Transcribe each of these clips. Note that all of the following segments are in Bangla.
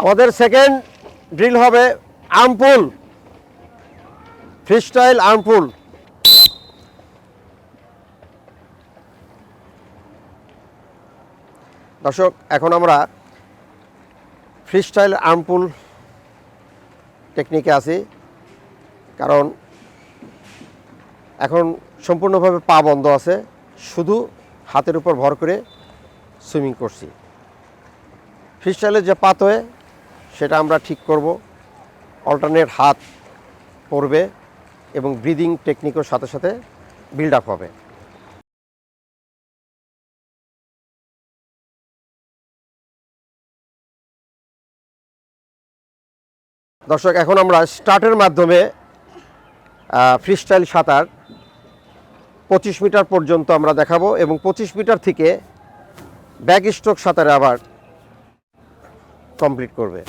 আমাদের সেকেন্ড ড্রিল হবে আর্মপুল ফ্রিস্টাইল আমপুল দর্শক, এখন আমরা ফ্রিস্টাইল আর্মপুল টেকনিকে আছি। কারণ এখন সম্পূর্ণভাবে পা বন্ধ আছে, শুধু হাতের উপর ভর করে সুইমিং করছি। ফ্রিস্টাইলের যে পাতোয়ে সেটা আমরা ঠিক করব। অল্টারনেট হাত পড়বে এবং ব্রিদিং টেকনিকের সাথে সাথে বিল্ড আপ হবে। দর্শক, এখন আমরা স্টার্টের মাধ্যমে ফ্রিস্টাইল সাঁতার পঁচিশ মিটার পর্যন্ত আমরা দেখাবো এবং পঁচিশ মিটার থেকে ব্যাক স্ট্রোক সাঁতারে আবার কমপ্লিট করবে।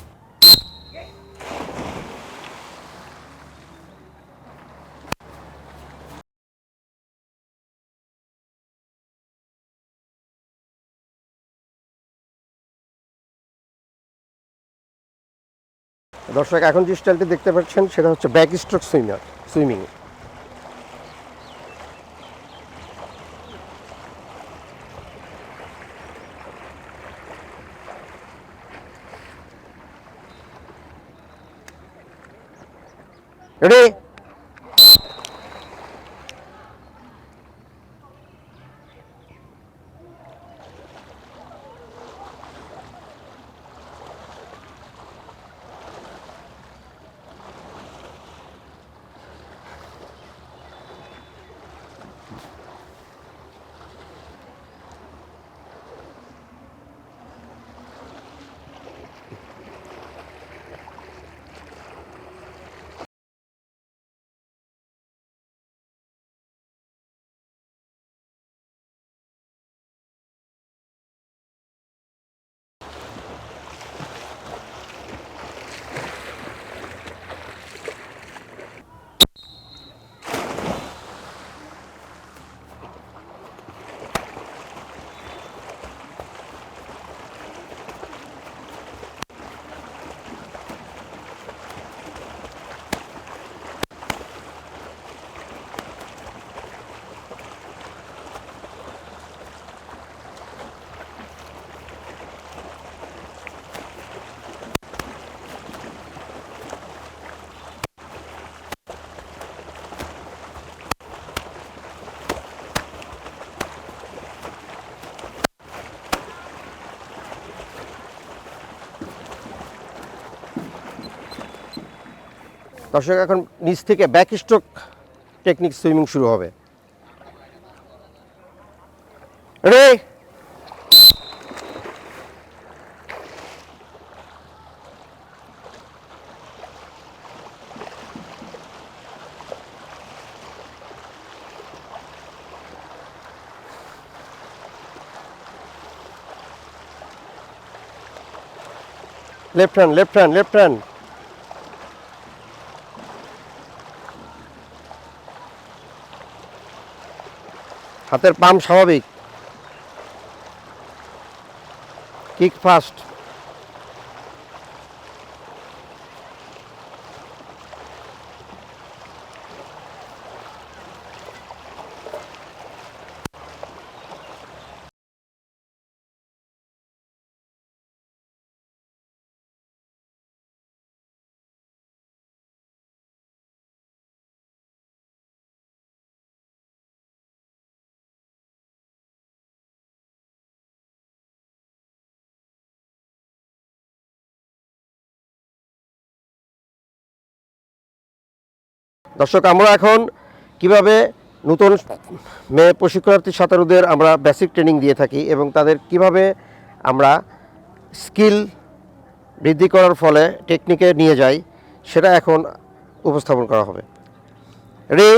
দর্শক এখন যে স্টাইলটি দেখতে পাচ্ছেন সেটা হচ্ছে back stroke swimmer swimming ready দর্শক, এখন নিচ থেকে ব্যাক স্ট্রোক টেকনিক সুইমিং শুরু হবে। রে left hand left hand left hand হাতের পাম্প স্বাভাবিক। কিক ফাস্ট দর্শক, আমরা এখন কীভাবে নতুন মেয়ে প্রশিক্ষণার্থী সাঁতারুদের আমরা বেসিক ট্রেনিং দিয়ে থাকি এবং তাদের কীভাবে আমরা স্কিল বৃদ্ধি করার ফলে টেকনিকে নিয়ে যাই, সেটা এখন উপস্থাপন করা হবে। রে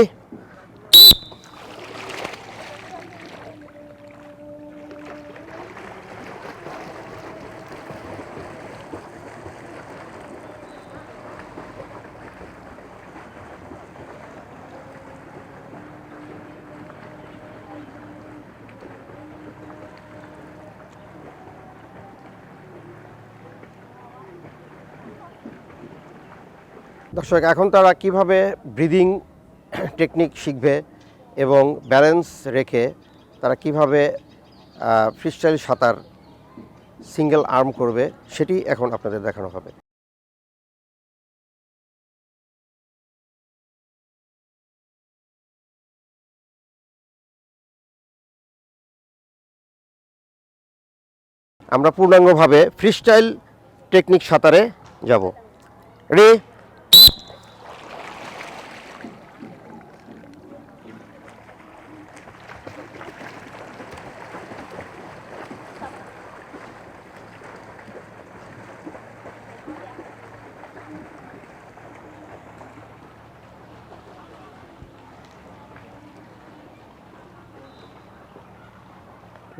দর্শক, এখন তারা কীভাবে ব্রিদিং টেকনিক শিখবে এবং ব্যালেন্স রেখে তারা কীভাবে ফ্রিস্টাইল সাঁতার সিঙ্গেল আর্ম করবে, সেটি এখন আপনাদের দেখানো হবে। আমরা পূর্ণাঙ্গভাবে ফ্রিস্টাইল টেকনিক সাঁতারে যাব। রে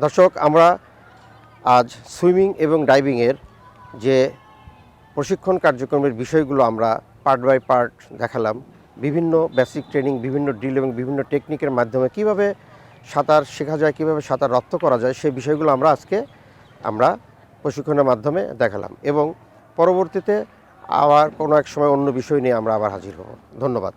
দর্শক, আমরা আজ সুইমিং এবং ডাইভিংয়ের যে প্রশিক্ষণ কার্যক্রমের বিষয়গুলো আমরা পার্ট বাই পার্ট দেখালাম, বিভিন্ন বেসিক ট্রেনিং, বিভিন্ন ড্রিল এবং বিভিন্ন টেকনিকের মাধ্যমে কীভাবে সাঁতার শেখা যায়, কীভাবে সাঁতার রপ্ত করা যায়, সেই বিষয়গুলো আমরা আজকে আমরা প্রশিক্ষণের মাধ্যমে দেখালাম এবং পরবর্তীতে আবার কোনো এক সময় অন্য বিষয় নিয়ে আমরা আবার হাজির হব। ধন্যবাদ।